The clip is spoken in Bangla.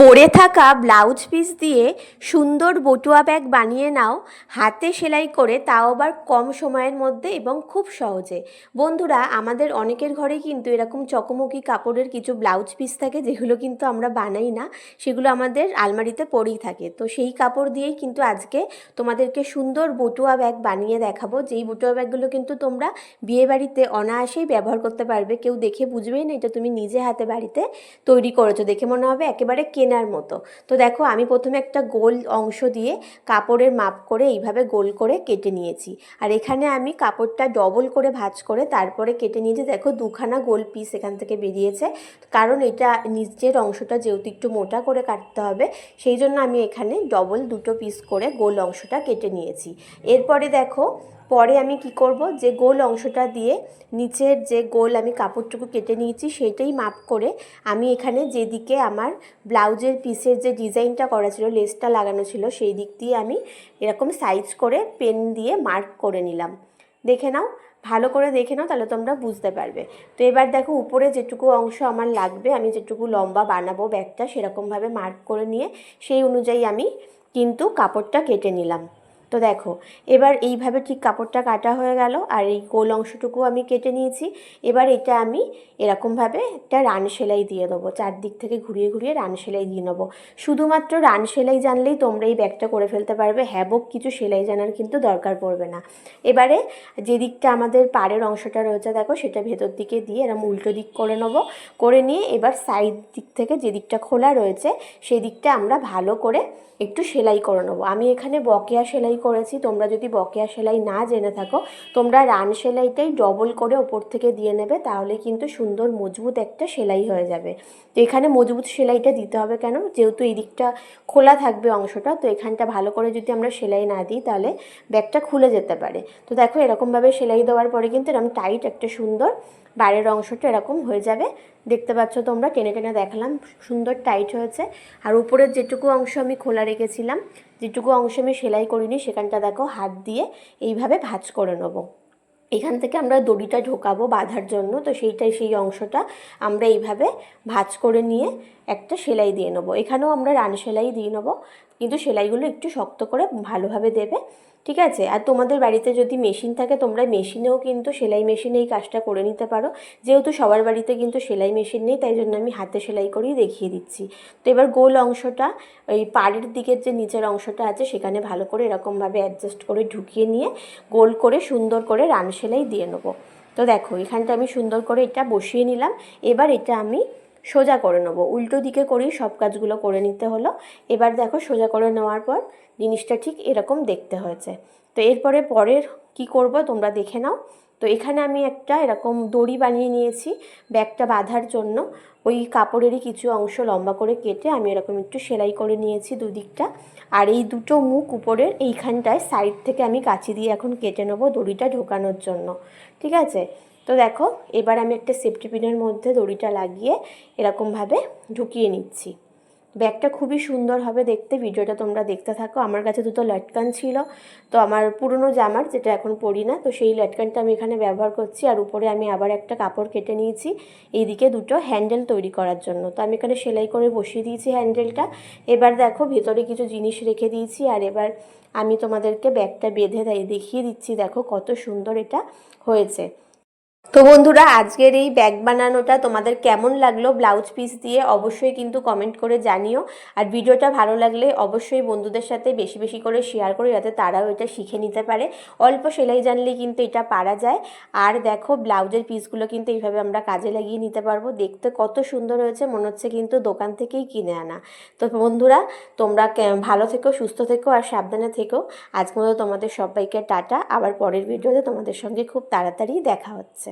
পরে থাকা ব্লাউজ পিস দিয়ে সুন্দর বটুয়া ব্যাগ বানিয়ে নাও। হাতে সেলাই করে তাও আবার কম সময়ের মধ্যে এবং খুব সহজে। বন্ধুরা, আমাদের অনেকের ঘরে কিন্তু এরকম চকমকি কাপড়ের কিছু ব্লাউজ পিস থাকে যেগুলো কিন্তু আমরা বানাই না। সেগুলো আমাদের আলমারিতে পরেই থাকে। তো সেই কাপড় দিয়েই কিন্তু আজকে তোমাদেরকে সুন্দর বটুয়া ব্যাগ বানিয়ে দেখাবো। যেই বটুয়া ব্যাগগুলো কিন্তু তোমরা বিয়েবাড়িতে অনায়াসেই ব্যবহার করতে পারবে। কেউ দেখে বুঝবেই না এটা তুমি নিজে হাতে বাড়িতে তৈরি করেছ। দেখে মনে হবে একেবারে কেনার মতো। তো দেখো, আমি প্রথমে একটা গোল অংশ দিয়ে কাপড়ের মাপ করে এইভাবে গোল করে কেটে নিয়েছি। আর এখানে আমি কাপড়টা ডবল করে ভাজ করে তারপরে কেটে নিয়েছি দেখো, দুখানা গোল পিস এখান থেকে বেরিয়েছে। কারণ এটা নিচের অংশটা যেহেতু একটু মোটা করে কাটতে হবে, সেই জন্য আমি এখানে ডবল দুটো পিস করে গোল অংশটা কেটে নিয়েছি। এরপরে দেখো পরে আমি কি করব? যে গোল অংশটা দিয়ে নিচের যে গোল আমি কাপড়টুকু কেটে নিয়েছি সেটাই মাপ করে আমি এখানে যেদিকে আমার ব্লাউজের পিসের যে ডিজাইনটা করা ছিল, লেসটা লাগানো ছিল, সেই দিক দিয়ে আমি এরকম সাইজ করে পেন দিয়ে মার্ক করে নিলাম। দেখে নাও, ভালো করে দেখে নাও, তাহলে তোমরা বুঝতে পারবে। তো এবার দেখো, উপরে যেটুকু অংশ আমার লাগবে, আমি যেটুকু লম্বা বানাবো ব্যাগটা, সেরকমভাবে মার্ক করে নিয়ে সেই অনুযায়ী আমি কিন্তু কাপড়টা কেটে নিলাম। তো দেখো, এবার এইভাবে ঠিক কাপড়টা কাটা হয়ে গেল আর এই গোল অংশটুকু আমি কেটে নিয়েছি। এবার এটা আমি এরকমভাবে একটা রান সেলাই দিয়ে দেবো, চারদিক থেকে ঘুরিয়ে ঘুরিয়ে রান সেলাই দিয়ে নেব। শুধুমাত্র রান সেলাই জানলেই তোমরা এই ব্যাগটা করে ফেলতে পারবে হ্যাবক কিছু সেলাই জানার কিন্তু দরকার পড়বে না। এবারে যে দিকটা আমাদের পাড়ের অংশটা রয়েছে, দেখো সেটা ভেতর দিকে দিয়ে এরকম উল্টো দিক করে নেব। করে নিয়ে এবার সাইড দিক থেকে যে দিকটা খোলা রয়েছে, সেই দিকটা আমরা ভালো করে একটু সেলাই করে নেব। আমি এখানে বকেয়া সেলাই করেছি, তোমরা যদি বকেয়া সেলাই না জেনে থাকো, তোমরা রান সেলাইটাই ডবল করে ওপর থেকে দিয়ে নেবে, তাহলে কিন্তু সুন্দর মজবুত একটা সেলাই হয়ে যাবে। তো এখানে মজবুত সেলাইটা দিতে হবে কেন? যেহেতু এই দিকটা খোলা থাকবে অংশটা, তো এখানটা ভালো করে যদি আমরা সেলাই না দিই, তাহলে ব্যাগটা খুলে যেতে পারে। তো দেখো, এরকমভাবে সেলাই দেওয়ার পরে কিন্তু এরকম টাইট একটা সুন্দর বাইরের অংশটা এরকম হয়ে যাবে। দেখতে পাচ্ছ তোমরা, টেনে টেনে দেখালাম, সুন্দর টাইট হয়েছে। আর উপরের যেটুকু অংশ আমি খোলা রেখেছিলাম যেটুকু অংশ আমি সেলাই করিনি, সেখানটা দেখো হাত দিয়ে এইভাবে ভাজ করে নেব। এখান থেকে আমরা দড়িটা ঢোকাবো বাঁধার জন্য, তো সেইটাই সেই অংশটা আমরা এইভাবে ভাজ করে নিয়ে একটা সেলাই দিয়ে নেব। এখানেও আমরা রান সেলাই দিয়ে নেব, কিন্তু সেলাইগুলো একটু শক্ত করে ভালোভাবে দেবে। ঠিক আছে? আর তোমাদের বাড়িতে যদি মেশিন থাকে, তোমরা মেশিনেও কিন্তু সেলাই মেশিনে এই কাজটা করে নিতে পারো। যেহেতু সবার বাড়িতে কিন্তু সেলাই মেশিন নেই, তাই জন্য আমি হাতে সেলাই করেই দেখিয়ে দিচ্ছি। তো এবার গোল অংশটা ওই পাড়ের দিকের যে নিচের অংশটা আছে, সেখানে ভালো করে এরকমভাবে অ্যাডজাস্ট করে ঢুকিয়ে নিয়ে গোল করে সুন্দর করে রান সেলাই দিয়ে নেব। তো দেখো, এখানটা আমি সুন্দর করে এটা বসিয়ে নিলাম। এবার এটা আমি সোজা করে নেব। উল্টো দিকে করেই সব কাজগুলো করে নিতে হলো। এবার দেখো সোজা করে নেওয়ার পর জিনিসটা ঠিক এরকম দেখতে হয়েছে। তো এরপরে পরের কি করব তোমরা দেখে নাও। তো এখানে আমি একটা এরকম দড়ি বানিয়ে নিয়েছি ব্যাগটা বাঁধার জন্য। ওই কাপড়েরই কিছু অংশ লম্বা করে কেটে আমি এরকম একটু সেলাই করে নিয়েছি দুদিকটা। আর এই দুটো মুখ উপরের এইখানটায় সাইড থেকে আমি কাঁচি দিয়ে এখন কেটে নেব দড়িটা ঢোকানোর জন্য। ঠিক আছে? তো দেখো, এবার আমি একটা সেফটি পিনের মধ্যে দড়িটা লাগিয়ে এরকমভাবে ঢুকিয়ে নিচ্ছি। ব্যাগটা খুবই সুন্দর হবে দেখতে, ভিডিওটা তোমরা দেখতে থাকো। আমার কাছে দুটো লটকান ছিল, তো আমার পুরনো জামার, যেটা এখন পরি না, তো সেই লটকানটা আমি এখানে ব্যবহার করছি। আর উপরে আমি আবার একটা কাপড় কেটে নিয়েছি, এইদিকে দুটো হ্যান্ডেল তৈরি করার জন্য। তো আমি এখানে সেলাই করে বসিয়ে দিয়েছি হ্যান্ডেলটা এবার দেখো, ভেতরে কিছু জিনিস রেখে দিয়েছি, আর এবার আমি তোমাদেরকে ব্যাগটা বেঁধে দেয় দেখিয়ে দিচ্ছি। দেখো কত সুন্দর এটা হয়েছে। তো বন্ধুরা, আজকের এই ব্যাগ বানানোটা তোমাদের কেমন লাগল ব্লাউজ পিস দিয়ে অবশ্যই কিন্তু কমেন্ট করে জানিও। আর ভিডিওটা ভালো লাগলে অবশ্যই বন্ধুদের সাথে বেশি বেশি করে শেয়ার করে, যাতে তারাও এটা শিখে নিতে পারে। অল্প সেলাই জানলে কিন্তু এটা পারা যায়। আর দেখো, ব্লাউজের পিসগুলো কিন্তু এইভাবে আমরা কাজে লাগিয়ে নিতে পারব। দেখতে কত সুন্দর হয়েছে, মনে হচ্ছে কিন্তু দোকান থেকেই কিনে আনা। তো বন্ধুরা, তোমরা ভালো থেকো, সুস্থ থেকো আর সাবধানে থেকো। আজকে মতো তোমাদের সবাইকে টাটা। আবার পরের ভিডিওতে তোমাদের সঙ্গে খুব তাড়াতাড়ি দেখা হচ্ছে।